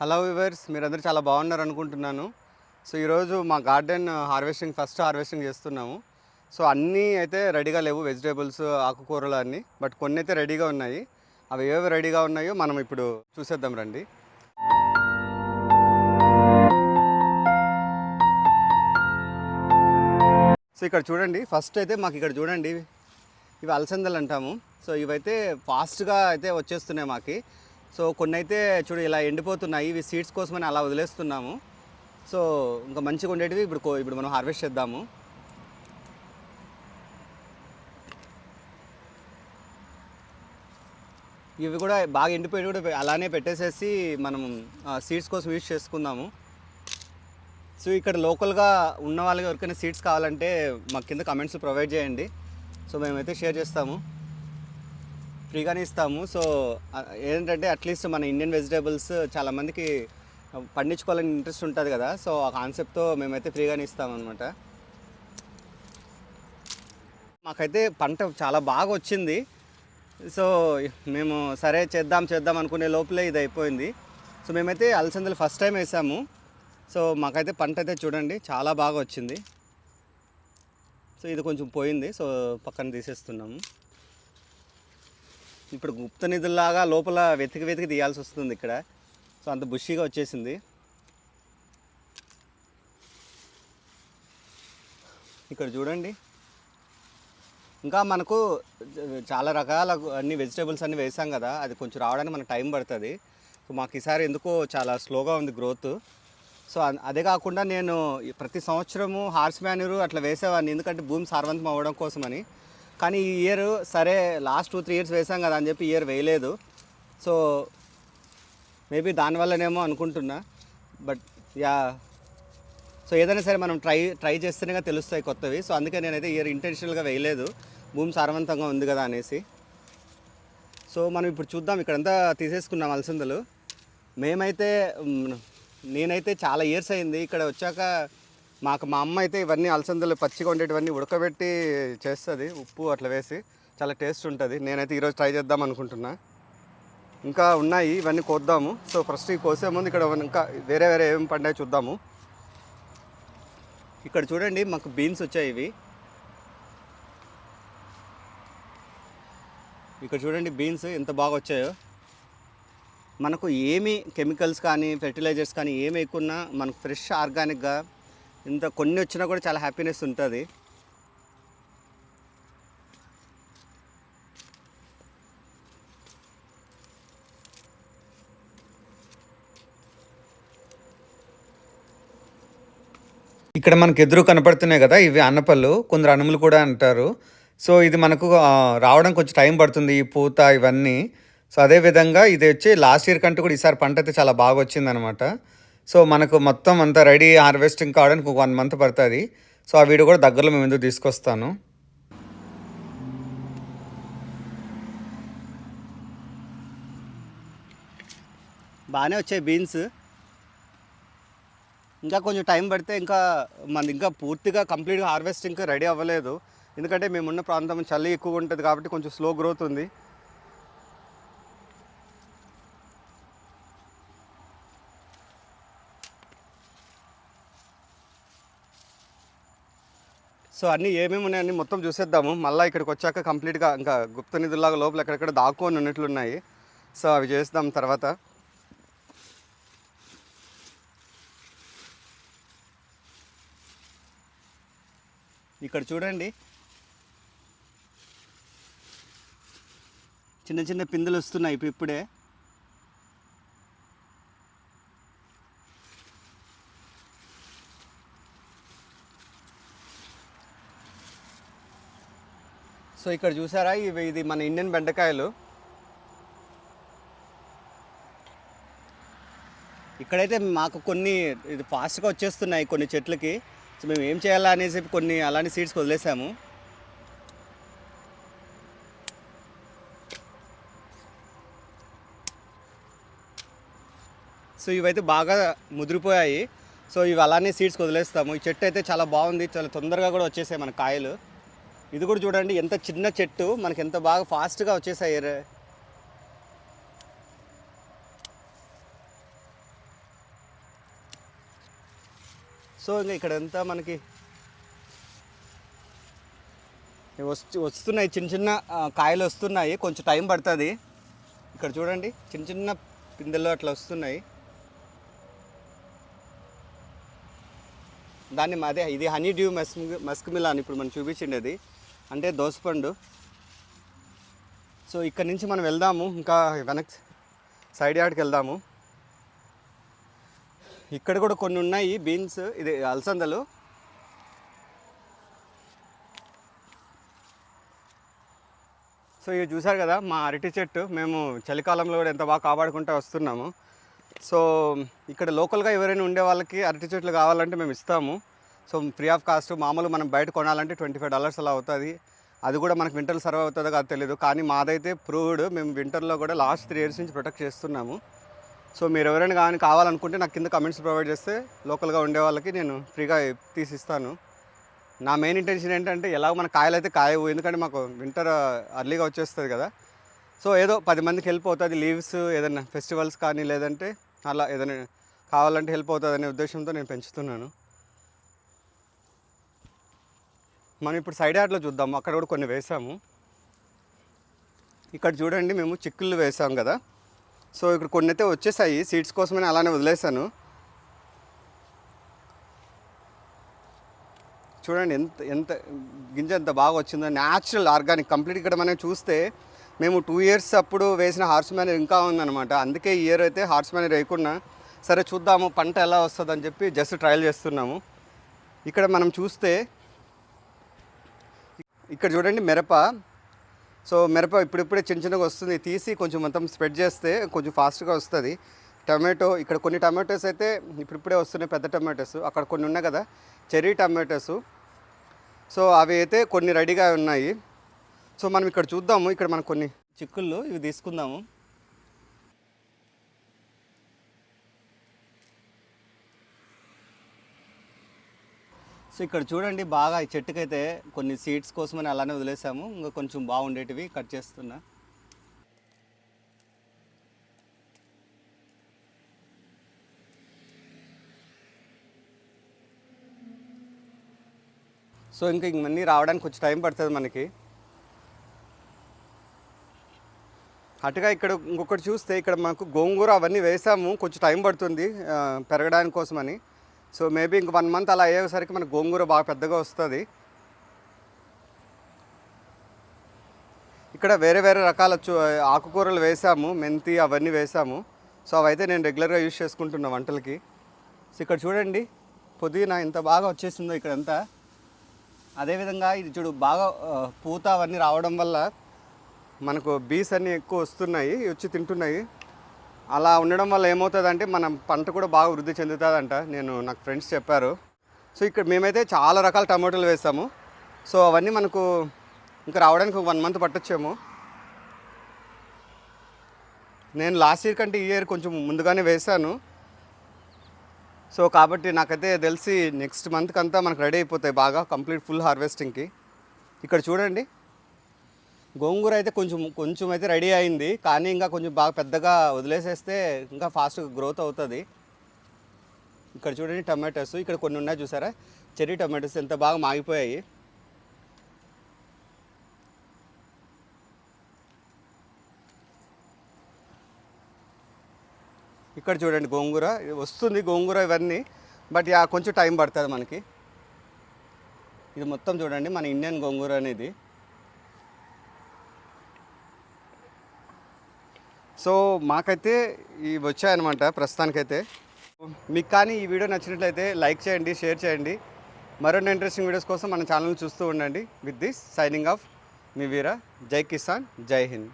Hello viewers మీరందరూ చాలా బాగున్నారు అనుకుంటున్నాను. సో ఈరోజు మా గార్డెన్ హార్వెస్టింగ్ ఫస్ట్ హార్వెస్టింగ్ చేస్తున్నాము. సో అన్నీ అయితే రెడీగా లేవు వెజిటేబుల్స్ ఆకుకూరలు అన్నీ బట్ కొన్ని అయితే రెడీగా ఉన్నాయి. అవి ఏవి రెడీగా ఉన్నాయో మనం ఇప్పుడు చూసేద్దాం రండి. సో ఇక్కడ చూడండి ఫస్ట్ అయితే మాకు ఇక్కడ చూడండి ఇవి అలసందలు అంటాము. సో ఇవైతే ఫాస్ట్గా అయితే వచ్చేస్తున్నాయి మాకు. సో కొన్ని అయితే చూడు ఇలా ఎండిపోతున్నాయి. ఇవి సీడ్స్ కోసమని అలా వదిలేస్తున్నాము. సో ఇంకా మంచిగా ఉండేటివి ఇప్పుడు కో- ఇప్పుడు మనం హార్వెస్ట్ చేద్దాము. ఇవి కూడా బాగా ఎండిపోయి కూడా అలానే పెట్టేసేసి మనం సీడ్స్ కోసం యూజ్ చేసుకుందాము. సో ఇక్కడ లోకల్గా ఉన్న వాళ్ళకి ఎవరికైనా సీట్స్ కావాలంటే మా కింద కమెంట్స్ ప్రొవైడ్ చేయండి. సో మేమైతే షేర్ చేస్తాము. ఫ్రీగానే ఇస్తాము. సో ఏంటంటే అట్లీస్ట్ మన ఇండియన్ వెజిటేబుల్స్ చాలామందికి పండించుకోవాలని ఇంట్రెస్ట్ ఉంటుంది కదా. సో ఆ కాన్సెప్ట్తో మేమైతే ఫ్రీగానే ఇస్తామన్నమాట. మాకైతే పంట చాలా బాగా వచ్చింది. సో మేము సరే చేద్దాం చేద్దాం అనుకునే లోపలే ఇది అయిపోయింది. సో మేమైతే అలసందలు ఫస్ట్ టైం వేసాము. సో మాకైతే పంట అయితే చూడండి చాలా బాగా వచ్చింది. సో ఇది కొంచెం పోయింది. సో పక్కన తీసేస్తున్నాము. ఇప్పుడు గుప్త నిధుల్లాగా లోపల వెతికి వెతికి తీయాల్సి వస్తుంది ఇక్కడ. సో అంత బుషీగా వచ్చేసింది. ఇక్కడ చూడండి. ఇంకా మనకు చాలా రకాల అన్ని వెజిటేబుల్స్ అన్నీ వేసాం కదా. అది కొంచెం రావడానికి మనకు టైం పడుతుంది. సో మాకు ఈసారి ఎందుకో చాలా స్లోగా ఉంది గ్రోత్. సో అదే కాకుండా నేను ప్రతి సంవత్సరము హార్స్ మ్యాన్యూర్ అట్లా వేసేవాడిని. ఎందుకంటే భూమి సారవంతం అవ్వడం కోసమని. కానీ ఈ ఇయర్ సరే లాస్ట్ టూ త్రీ ఇయర్స్ వేసాం కదా అని చెప్పి ఇయర్ వేయలేదు. సో మేబీ దానివల్లనేమో అనుకుంటున్నా. బట్ యా సో ఏదైనా సరే మనం ట్రై ట్రై చేస్తేనే తెలుస్తాయి కొత్తవి. సో అందుకే నేనైతే ఇయర్ ఇంటెన్షనల్గా వేయలేదు. భూమి సారవంతంగా ఉంది కదా అనేసి. సో మనం ఇప్పుడు చూద్దాం. ఇక్కడంతా తీసేసుకున్నాం అలసందలు. మేమైతే నేనైతే చాలా ఇయర్స్ అయింది. ఇక్కడ వచ్చాక మాకు మా అమ్మ అయితే ఇవన్నీ అలసందలు పచ్చిగా ఉండేటివన్నీ ఉడకబెట్టి చేస్తుంది ఉప్పు అట్లా వేసి చాలా టేస్ట్ ఉంటుంది. నేనైతే ఈరోజు ట్రై చేద్దాం అనుకుంటున్నా. ఇంకా ఉన్నాయి ఇవన్నీ కోద్దాము. సో ఫస్ట్ ఈ కోసే ముందు ఇక్కడ ఇంకా వేరే వేరే ఏం పండాయి చూద్దాము. ఇక్కడ చూడండి మాకు బీన్స్ వచ్చాయి ఇవి. ఇక్కడ చూడండి బీన్స్ ఎంత బాగా వచ్చాయో. మనకు ఏమి కెమికల్స్ కానీ ఫెర్టిలైజర్స్ కానీ ఏమి వేయకున్నా మనకు ఫ్రెష్ ఆర్గానిక్గా ఇంత కొన్ని వచ్చినా కూడా చాలా హ్యాపీనెస్ ఉంటుంది. ఇక్కడ మనకు ఎదురు కనపడుతున్నాయి కదా ఇవి అన్నపళ్ళు. కొందరు అనుములు కూడా అంటారు. సో ఇది మనకు రావడం కొంచెం టైం పడుతుంది ఈ పూత ఇవన్నీ. సో అదే విధంగా ఇది వచ్చి లాస్ట్ ఇయర్ కంటే కూడా ఈసారి పంట అయితే చాలా బాగా వచ్చిందనమాట సో మనకు మొత్తం అంతా రెడీ హార్వెస్టింగ్ కావడానికి ఒక వన్ మంత్ పడుతుంది. సో ఆ వీడియో కూడా దగ్గరలో మేము ఎందుకు తీసుకొస్తాను. బాగానే వచ్చాయి బీన్స్. ఇంకా కొంచెం టైం పడితే ఇంకా మనది ఇంకా పూర్తిగా కంప్లీట్గా హార్వెస్టింగ్ రెడీ అవ్వలేదు. ఎందుకంటే మేమున్న ప్రాంతం చలి ఎక్కువ ఉంటుంది కాబట్టి కొంచెం స్లో గ్రోత్ ఉంది. సో అన్నీ ఏమేమి ఉన్నాయని మొత్తం చూసేద్దాము. మళ్ళీ ఇక్కడికి వచ్చాక కంప్లీట్గా ఇంకా గుప్త నిధుల్లాగా లోపల ఎక్కడెక్కడ దాక్కొని ఉన్నట్లున్నాయి సో అవి చేద్దాం తర్వాత. ఇక్కడ చూడండి. చిన్న చిన్న పిందులు వస్తున్నాయి ఇప్పుడు ఇప్పుడే సో ఇక్కడ చూసారా? ఇవి ఇది మన ఇండియన్ బెండకాయలు. ఇక్కడైతే మాకు కొన్ని ఇది ఫాస్ట్గా వచ్చేస్తున్నాయి కొన్ని చెట్లకి. సో మేము ఏం చేయాలా అనేసి కొన్ని అలాంటి సీడ్స్ వదిలేసాము. సో ఇవైతే బాగా ముదిరిపోయాయి. సో ఇవి అలానే సీడ్స్ వదిలేస్తాము. ఈ చెట్టు అయితే చాలా బాగుంది. చాలా తొందరగా కూడా వచ్చేసాయి మన కాయలు. ఇది కూడా చూడండి ఎంత చిన్న చెట్టు మనకి ఎంత బాగా ఫాస్ట్గా వచ్చేసాయి రే- సో ఇంకా ఇక్కడ అంతా మనకి వస్తు వస్తున్నాయి చిన్న చిన్న కాయలు వస్తున్నాయి కొంచెం టైం పడుతుంది. ఇక్కడ చూడండి చిన్న చిన్న పిందెల్లో అట్లా వస్తున్నాయి. దాన్ని అదే ఇది honeydew musk Musk melon ఇప్పుడు మనం చూపించిండేది. అంటే దోసపండు సో ఇక్కడ నుంచి మనం వెళ్దాము. ఇంకా వెనక్ సైడ్ యార్డ్కి వెళ్దాము. ఇక్కడ కూడా కొన్ని ఉన్నాయి. బీన్స్ ఇది అలసందలు. సో ఇవి చూసారు కదా మా అరటి చెట్టు. మేము చలికాలంలో కూడా ఎంత బాగా కాపాడుకుంటూ వస్తున్నాము. సో ఇక్కడ లోకల్గా ఎవరైనా ఉండే వాళ్ళకి అరటి చెట్లు కావాలంటే మేము ఇస్తాము. సో ఫ్రీ ఆఫ్ కాస్ట్ మామూలు మనం బయట కొనాలంటే ట్వంటీ ఫైవ్ డాలర్స్ అలా అవుతుంది. అది కూడా మనకు వింటర్లో సర్వ్ అవుతుందో కాదు తెలియదు కానీ మాదైతే ప్రూవ్డ్ మేము వింటర్లో కూడా లాస్ట్ త్రీ ఇయర్స్ నుంచి ప్రొటెక్ట్ చేస్తున్నాము. సో మీరు ఎవరైనా కానీ కావాలనుకుంటే నాకు కింద కమెంట్స్ ప్రొవైడ్ చేస్తే లోకల్గా ఉండే వాళ్ళకి నేను ఫ్రీగా తీసిస్తాను నా మెయిన్ ఇంటెన్షన్ ఏంటంటే ఎలాగో మన కాయలు అయితే కాయవు. ఎందుకంటే మాకు వింటర్ అర్లీగా uh, వచ్చేస్తుంది కదా. సో ఏదో పది మందికి హెల్ప్ అవుతుంది. లీవ్స్ ఏదైనా ఫెస్టివల్స్ కానీ లేదంటే అలా ఏదైనా కావాలంటే హెల్ప్ అవుతుంది అనే ఉద్దేశంతో నేను పెంచుతున్నాను. మనం ఇప్పుడు సైడ్ యార్డ్లో చూద్దాము. అక్కడ కూడా కొన్ని వేసాము ఇక్కడ చూడండి మేము చిక్కుళ్ళు వేసాము కదా. సో ఇక్కడ కొన్ని అయితే వచ్చేసాయి. సీడ్స్ కోసమని అలానే వదిలేసాను చూడండి ఎంత ఎంత గింజ ఎంత బాగా వచ్చిందో. న్యాచురల్ ఆర్గానిక్ కంప్లీట్ ఇక్కడ మనం చూస్తే మేము టూ ఇయర్స్ అప్పుడు వేసిన హార్స్ మ్యానర్ ఇంకా ఉందన్నమాట. అందుకే ఈ ఇయర్ అయితే హార్స్ మ్యానర్ వేయకుండా సరే చూద్దాము పంట ఎలా వస్తుందని చెప్పి జస్ట్ ట్రయల్ చేస్తున్నాము. ఇక్కడ మనం చూస్తే ఇక్కడ చూడండి మిరప. సో మిరప ఇప్పుడిప్పుడే చిన్న చిన్నగా వస్తుంది. తీసి కొంచెం మొత్తం స్ప్రెడ్ చేస్తే కొంచెం ఫాస్ట్గా వస్తుంది. టమాటో ఇక్కడ కొన్ని టమాటోస్ అయితే ఇప్పుడిప్పుడే వస్తున్నాయి పెద్ద టమాటోస్. అక్కడ కొన్ని ఉన్నాయి కదా చెర్రీ టమాటోస్. సో అవి అయితే కొన్ని రెడీగా ఉన్నాయి. సో మనం ఇక్కడ చూద్దాము. ఇక్కడ మనకు కొన్ని చిక్కుళ్ళు ఇవి తీసుకుందాము. సో ఇక్కడ చూడండి బాగా ఈ చెట్టుకైతే కొన్ని సీడ్స్ కోసమని అలానే వదిలేసాము. ఇంకా కొంచెం బాగుండేటివి కట్ చేస్తున్నా. సో ఇంకా ఇవన్నీ రావడానికి కొంచెం టైం పడుతుంది మనకి. అటుగా ఇక్కడ ఇంకొకటి చూస్తే ఇక్కడ మనకు గోంగూర అవన్నీ వేసాము. కొంచెం టైం పడుతుంది పెరగడానికి కోసమని. సో మేబీ ఇంక వన్ మంత్ అలా అయ్యేసరికి మన గోంగూర బాగా పెద్దగా వస్తుంది. ఇక్కడ వేరే వేరే రకాల ఆకుకూరలు వేసాము మెంతి అవన్నీ వేసాము. సో అవైతే నేను రెగ్యులర్గా యూజ్ చేసుకుంటున్నా వంటలకి. సో ఇక్కడ చూడండి పుదీనా ఇంత బాగా వచ్చేసిందో ఇక్కడంతా. అదేవిధంగా ఇది చూడు బాగా పూత అవన్నీ రావడం వల్ల మనకు బీస్ అన్నీ ఎక్కువ వస్తున్నాయి వచ్చి తింటున్నాయి. అలా ఉండడం వల్ల ఏమవుతుందంటే మన పంట కూడా బాగా వృద్ధి చెందుతుందంట. నేను నాకు ఫ్రెండ్స్ చెప్పారు. సో ఇక్కడ మేమైతే చాలా రకాల టమాటోలు వేసాము సో అవన్నీ మనకు ఇంకా రావడానికి వన్ మంత్ పట్టొచ్చేమో. నేను లాస్ట్ ఇయర్ కంటే ఈ ఇయర్ కొంచెం ముందుగానే వేశాను. సో కాబట్టి నాకైతే తెలిసి నెక్స్ట్ మంత్కి అంతా మనకు రెడీ అయిపోతాయి బాగా కంప్లీట్ ఫుల్ హార్వెస్టింగ్కి. ఇక్కడ చూడండి. గోంగూర అయితే కొంచెం కొంచెం అయితే రెడీ అయింది. కానీ ఇంకా కొంచెం బాగా పెద్దగా వదిలేసేస్తే ఇంకా ఫాస్ట్గా గ్రోత్ అవుతుంది. ఇక్కడ చూడండి టమాటోస్. ఇక్కడ కొన్ని ఉన్నాయి చూసారా? చెర్రీ టమాటోస్ ఎంత బాగా మాగిపోయాయి. ఇక్కడ చూడండి గోంగూర. ఇది వస్తుంది గోంగూర ఇవన్నీ. బట్ కొంచెం టైం పడుతుంది మనకి. ఇది మొత్తం చూడండి మన ఇండియన్ గోంగూర అనేది. సో మాకైతే ఇవి వచ్చాయన్నమాట ప్రస్తుతానికైతే. మీకు కానీ ఈ వీడియో నచ్చినట్లయితే లైక్ చేయండి షేర్ చేయండి. మరిన్ని ఇంట్రెస్టింగ్ వీడియోస్ కోసం మన ఛానల్ చూస్తూ ఉండండి. విత్ దిస్ సైనింగ్ ఆఫ్ మీ వీరా. జై కిసాన్ జై హింద్.